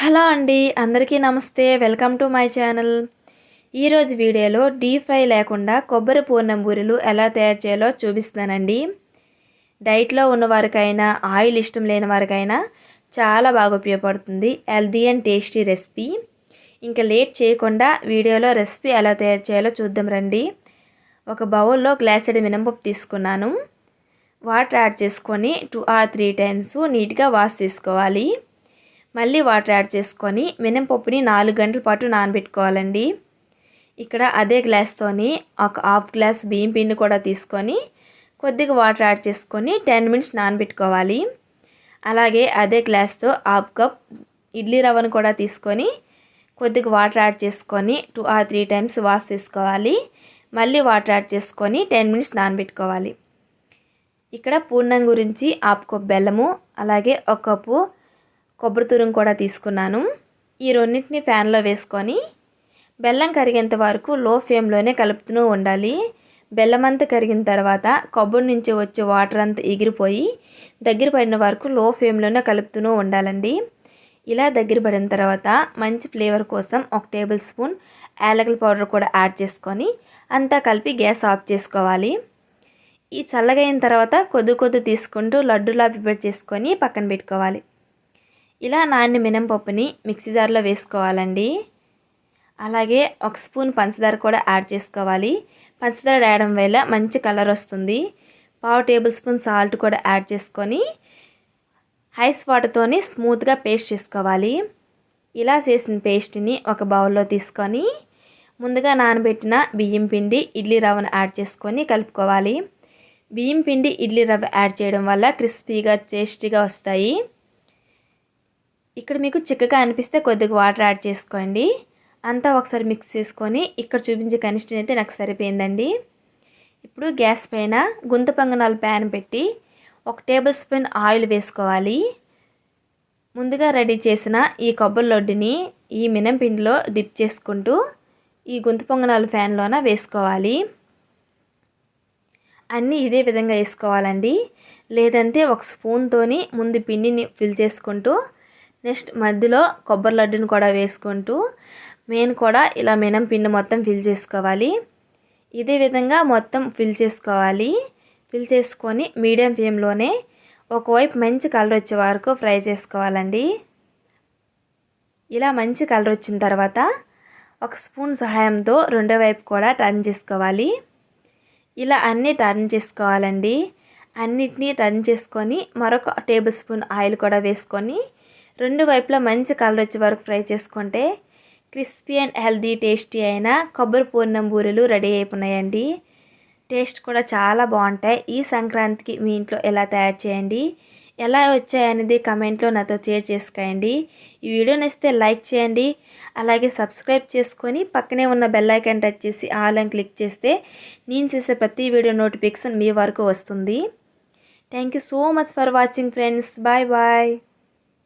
Hello అండి అందరికీ నమస్తే. Welcome to my channel. ఈరోజు వీడియోలో డీప్ ఫ్రై లేకుండా కొబ్బరి పూర్ణం బూరెలు ఎలా తయారు చేయాలో చూపిస్తానండి డైట్లో ఉన్నవారికైనా ఆయిల్ ఇష్టం లేని వారికైనా చాలా బాగా ఉపయోగపడుతుంది. Healthy and tasty recipe. ఇంకా లేట్ చేయకుండా వీడియోలో రెసిపీ ఎలా తయారు చేయాలో చూద్దాం రండి. ఒక బౌల్లో గ్లాసెడ్ మినపప్పు తీసుకున్నాను. వాటర్ యాడ్ చేసుకొని టూ ఆర్ త్రీ టైమ్స్ నీట్గా వాష్ చేసుకోవాలి. మళ్ళీ వాటర్ యాడ్ చేసుకొని మినపప్పుని నాలుగు గంటల పాటు నానబెట్టుకోవాలండి. ఇక్కడ అదే గ్లాస్తోని ఒక హాఫ్ గ్లాస్ బియ్యం పిండి కూడా తీసుకొని కొద్దిగా వాటర్ యాడ్ చేసుకొని టెన్ మినిట్స్ నానబెట్టుకోవాలి. అలాగే అదే గ్లాస్తో హాఫ్ కప్ ఇడ్లీ రవ్వను కూడా తీసుకొని కొద్దిగా వాటర్ యాడ్ చేసుకొని two or three times wash చేసుకోవాలి. మళ్ళీ వాటర్ యాడ్ చేసుకొని టెన్ మినిట్స్ నానబెట్టుకోవాలి. ఇక్కడ పూర్ణం గురించి హాఫ్ కప్ బెల్లము అలాగే ఒక కప్పు కొబ్బరి తురుము కూడా తీసుకున్నాను. ఈ రెండింటిని ఫ్యాన్లో వేసుకొని బెల్లం కరిగేంత వరకు లో ఫ్లేమ్లోనే కలుపుతూ ఉండాలి. బెల్లం అంతా కరిగిన తర్వాత కొబ్బరి నుంచి వచ్చే వాటర్ అంతా ఎగిరిపోయి దగ్గర పడిన వరకు లో ఫ్లేమ్లోనే కలుపుతూ ఉండాలండి. ఇలా దగ్గర పడిన తర్వాత మంచి ఫ్లేవర్ కోసం ఒక టేబుల్ స్పూన్ యాలకల పౌడర్ కూడా యాడ్ చేసుకొని అంతా కలిపి గ్యాస్ ఆఫ్ చేసుకోవాలి. ఈ చల్లగైన తర్వాత కొద్ది కొద్ది తీసుకుంటూ లడ్డులా ప్రిపేర్ చేసుకొని పక్కన పెట్టుకోవాలి. ఇలా నాన్న మినపప్పుని మిక్సీ జార్లో వేసుకోవాలండి. అలాగే ఒక స్పూన్ పంచదార కూడా యాడ్ చేసుకోవాలి. పంచదార వేయడం వల్ల మంచి కలర్ వస్తుంది. పావు టేబుల్ స్పూన్ సాల్ట్ కూడా యాడ్ చేసుకొని ఐస్ వాటర్తోని స్మూత్గా పేస్ట్ చేసుకోవాలి. ఇలా చేసిన పేస్ట్ని ఒక బౌల్లో తీసుకొని ముందుగా నానబెట్టిన బియ్యం పిండి ఇడ్లీ రవ్వను యాడ్ చేసుకొని కలుపుకోవాలి. బియ్యం పిండి ఇడ్లీ రవ్వ యాడ్ చేయడం వల్ల క్రిస్పీగా టేస్టీగా వస్తాయి. ఇక్కడ మీకు చిక్కగా అనిపిస్తే కొద్దిగా వాటర్ యాడ్ చేసుకోండి. అంతా ఒకసారి మిక్స్ చేసుకొని ఇక్కడ చూపించే కనిష్టం అయితే నాకు సరిపోయిందండి. ఇప్పుడు గ్యాస్ పైన గుంత పంగనాలు ప్యాన్ పెట్టి ఒక టేబుల్ స్పూన్ ఆయిల్ వేసుకోవాలి. ముందుగా రెడీ చేసిన ఈ కొబ్బరి లొడ్డుని ఈ మినంపిండిలో డిప్ చేసుకుంటూ ఈ గుంత పొంగనాలు ఫ్యాన్లోన వేసుకోవాలి. అన్నీ ఇదే విధంగా వేసుకోవాలండి. లేదంటే ఒక స్పూన్తోని ముందు పిండిని ఫిల్ చేసుకుంటూ నెక్స్ట్ మధ్యలో కొబ్బరి లడ్డుని కూడా వేసుకుంటూ మెయిన్ కూడా ఇలా మినం పిండి మొత్తం ఫిల్ చేసుకోవాలి. ఇదే విధంగా మొత్తం ఫిల్ చేసుకోవాలి. ఫిల్ చేసుకొని మీడియం ఫ్లేమ్లోనే ఒకవైపు మంచి కలర్ వచ్చే వరకు ఫ్రై చేసుకోవాలండి. ఇలా మంచి కలర్ వచ్చిన తర్వాత ఒక స్పూన్ సహాయంతో రెండో వైపు కూడా టర్న్ చేసుకోవాలి. ఇలా అన్నీ టర్న్ చేసుకోవాలండి. అన్నిటినీ టర్న్ చేసుకొని మరొక టేబుల్ స్పూన్ ఆయిల్ కూడా వేసుకొని రెండు వైపులా మంచి కలర్ వచ్చే వరకు ఫ్రై చేసుకుంటే క్రిస్పీ అండ్ హెల్దీ టేస్టీ అయిన కొబ్బరి పూర్ణం బూరెలు రెడీ అయిపోయినాయండి. టేస్ట్ కూడా చాలా బాగుంటాయి. ఈ సంక్రాంతికి మీ ఇంట్లో ఎలా తయారు చేయండి ఎలా వచ్చాయనేది కమెంట్లో నాతో షేర్ చేసుకోండి. ఈ వీడియో నచ్చితే లైక్ చేయండి అలాగే సబ్స్క్రైబ్ చేసుకొని పక్కనే ఉన్న బెల్ ఐకాన్ టచ్ చేసి ఆల్ అని క్లిక్ చేస్తే నేను చేసే ప్రతి వీడియో నోటిఫికేషన్ మీ వరకు వస్తుంది. Thank you so much for watching friends. Bye bye.